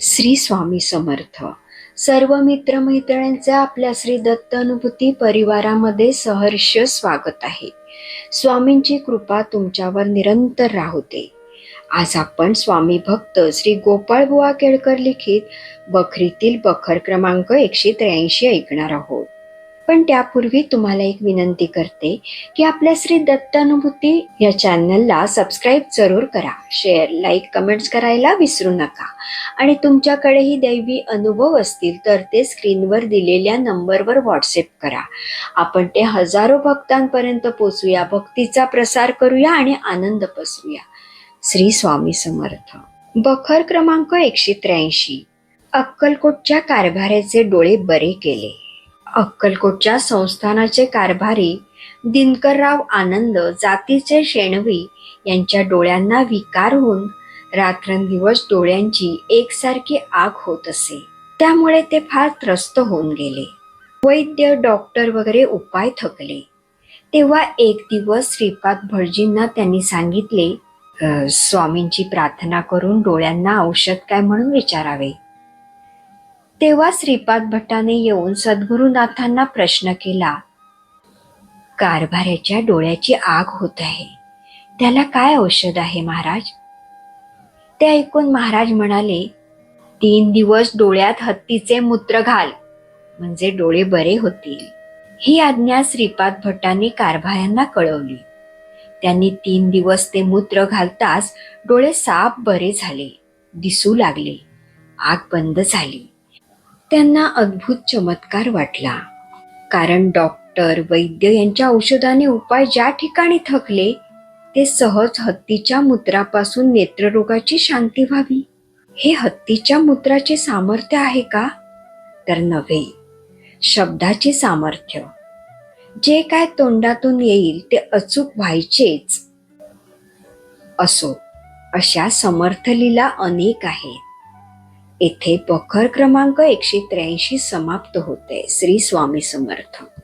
श्री स्वामी समर्थ. सर्व मित्रमैत्रिणींचे आपल्या श्री दत्त अनुभूती परिवारामध्ये सहर्ष स्वागत आहे. स्वामींची कृपा तुमच्यावर निरंतर राहते. आज आपण स्वामी भक्त श्री गोपाळबुवा केळकर लिखित बखरीतील बखर क्रमांक एकशे त्र्याऐंशी ऐकणार आहोत. पण त्यापूर्वी तुम्हाला एक विनंती करते की आपल्या श्री दत्तानुभूती या चॅनलला सबस्क्राईब जरूर करा. शेअर लाईक कमेंट्स करायला विसरू नका. आणि तुमच्याकडेही दैवी अनुभव असतील तर ते स्क्रीनवर दिलेल्या नंबरवर व्हॉट्सअप करा. आपण ते हजारो भक्तांपर्यंत पोचूया भक्तीचा प्रसार करूया आणि आनंद पसरूया. श्री स्वामी समर्थ. बखर क्रमांक एकशे त्र्याऐंशी. अक्कलकोटच्या कारभाऱ्याचे डोळे बरे केले. अक्कलकोटच्या संस्थानाचे कारभारी दिनकरराव आनंद जातीचे शेणवी यांच्या डोळ्यांना विकार होऊन रात्रंदिवस डोळ्यांची एकसारखी आग होत असे. त्यामुळे ते फार त्रस्त होऊन गेले. वैद्य डॉक्टर वगैरे उपाय थकले. तेव्हा एक दिवस श्रीपाद भटजींना त्यांनी सांगितले स्वामींची प्रार्थना करून डोळ्यांना औषध काय म्हणून विचारावे? तेव्हा श्रीपाद भट्टाने येऊन सद्गुरुनाथांना प्रश्न केला कारभाऱ्याच्या डोळ्याची आग होत आहे. त्याला काय औषध आहे महाराज? ते ऐकून महाराज म्हणाले तीन दिवस डोळ्यात हत्तीचे मूत्र घाल म्हणजे डोळे बरे होतील. ही आज्ञा श्रीपाद भट्टाने कारभाऱ्यांना कळवली. त्यांनी तीन दिवस ते मूत्र घालताच डोळे साफ बरे झाले दिसू लागले आग बंद झाली. त्यांना अद्भुत चमत्कार वाटला. कारण डॉक्टर वैद्य यांच्या औषधाने उपाय ज्या ठिकाणी थकले ते सहज हत्तीच्या मूत्रापासून नेत्ररोगाची शांती व्हावी. हे हत्तीच्या मूत्राचे सामर्थ्य आहे का? तर नव्हे. शब्दाचे सामर्थ्य. जे काय तोंडातून येईल ते अचूक व्हायचेच असो. अशा समर्थ लीला अनेक आहेत. येथे बखर क्रमांक एकशे त्र्याऐंशी समाप्त होते. श्री स्वामी समर्थ.